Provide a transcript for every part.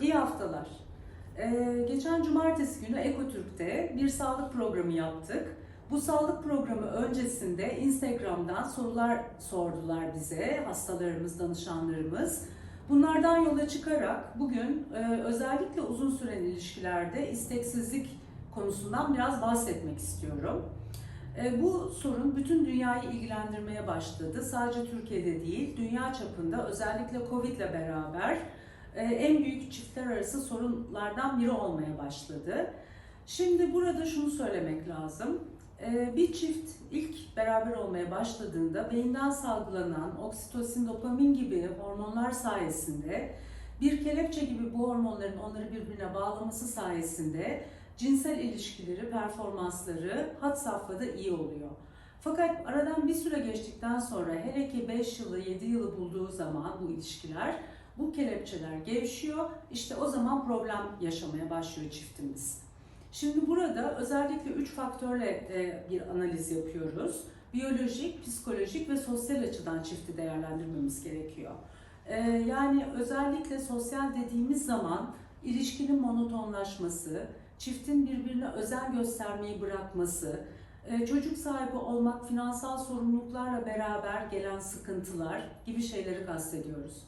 İyi haftalar. Ee, geçen cumartesi günü Ekotürk'te bir sağlık programı yaptık. Bu sağlık programı öncesinde Instagram'dan sorular sordular bize hastalarımız, danışanlarımız. Bunlardan yola çıkarak bugün e, özellikle uzun süren ilişkilerde isteksizlik konusundan biraz bahsetmek istiyorum. E, bu sorun bütün dünyayı ilgilendirmeye başladı. Sadece Türkiye'de değil, dünya çapında özellikle Covid ile beraber en büyük çiftler arası sorunlardan biri olmaya başladı. Şimdi burada şunu söylemek lazım. E, Bir çift ilk beraber olmaya başladığında beyinden salgılanan oksitosin, dopamin gibi hormonlar sayesinde bir kelepçe gibi bu hormonların onları birbirine bağlaması sayesinde cinsel ilişkileri, performansları had safhada iyi oluyor. Fakat aradan bir süre geçtikten sonra hele ki 5 yılı 7 yılı bulduğu zaman bu ilişkiler bu kelepçeler gevşiyor. İşte o zaman problem yaşamaya başlıyor çiftimiz. Şimdi burada özellikle üç faktörle e, bir analiz yapıyoruz. Biyolojik, psikolojik ve sosyal açıdan çifti değerlendirmemiz gerekiyor. E, Yani özellikle sosyal dediğimiz zaman ilişkinin monotonlaşması, çiftin birbirine özen göstermeyi bırakması, e, çocuk sahibi olmak, finansal sorumluluklarla beraber gelen sıkıntılar gibi şeyleri kastediyoruz.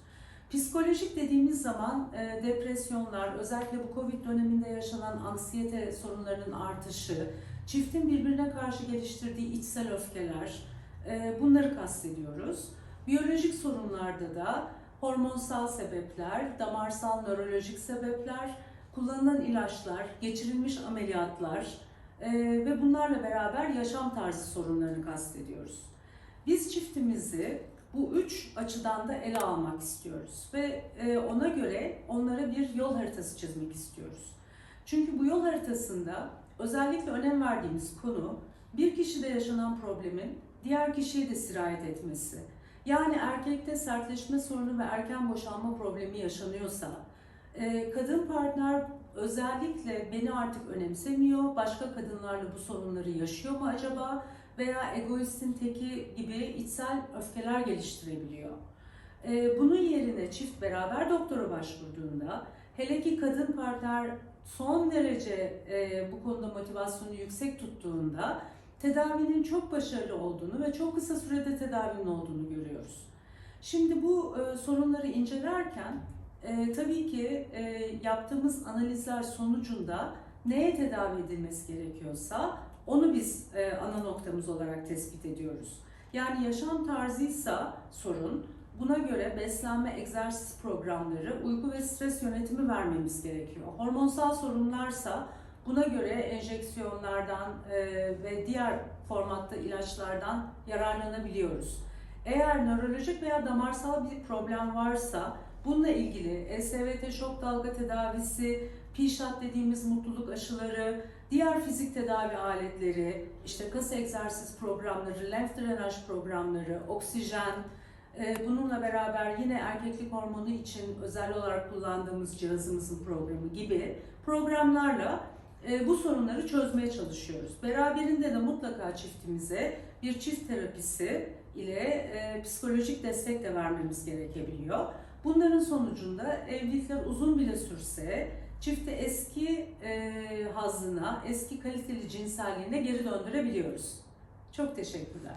Psikolojik dediğimiz zaman e, depresyonlar, özellikle bu Covid döneminde yaşanan anksiyete sorunlarının artışı, çiftin birbirine karşı geliştirdiği içsel öfkeler, e, bunları kastediyoruz. Biyolojik sorunlarda da hormonsal sebepler, damarsal nörolojik sebepler, kullanılan ilaçlar, geçirilmiş ameliyatlar e, ve bunlarla beraber yaşam tarzı sorunlarını kastediyoruz. Biz çiftimizi bu üç açıdan da ele almak istiyoruz ve e, ona göre onlara bir yol haritası çizmek istiyoruz. Çünkü bu yol haritasında özellikle önem verdiğimiz konu bir kişide yaşanan problemin diğer kişiye de sirayet etmesi. Yani erkekte sertleşme sorunu ve erken boşanma problemi yaşanıyorsa, e, kadın partner özellikle beni artık önemsemiyor, başka kadınlarla bu sorunları yaşıyor mu acaba? Veya egoistin teki gibi içsel öfkeler geliştirebiliyor. Ee, Bunun yerine çift beraber doktora başvurduğunda, hele ki kadın partner son derece e, bu konuda motivasyonu yüksek tuttuğunda tedavinin çok başarılı olduğunu ve çok kısa sürede tedavinin olduğunu görüyoruz. Şimdi bu e, sorunları incelerken e, tabii ki yaptığımız analizler sonucunda neye tedavi edilmesi gerekiyorsa onu biz e, ana noktamız olarak tespit ediyoruz. Yani yaşam tarzıysa sorun, buna göre beslenme, egzersiz programları, uyku ve stres yönetimi vermemiz gerekiyor. Hormonsal sorunlarsa buna göre enjeksiyonlardan e, ve diğer formatta ilaçlardan yararlanabiliyoruz. Eğer nörolojik veya damarsal bir problem varsa bununla ilgili SVT şok dalga tedavisi, PİŞAT dediğimiz mutluluk aşıları, diğer fizik tedavi aletleri, işte kas egzersiz programları, lenf drenaj programları, oksijen, e, bununla beraber yine erkeklik hormonu için özel olarak kullandığımız cihazımızın programı gibi programlarla e, bu sorunları çözmeye çalışıyoruz. Beraberinde de mutlaka çiftimize bir çift terapisi ile e, psikolojik destek de vermemiz gerekebiliyor. Bunların sonucunda evlilikler uzun bile sürse çifti eski e, hazına, eski kaliteli cinselliğine geri döndürebiliyoruz. Çok teşekkürler.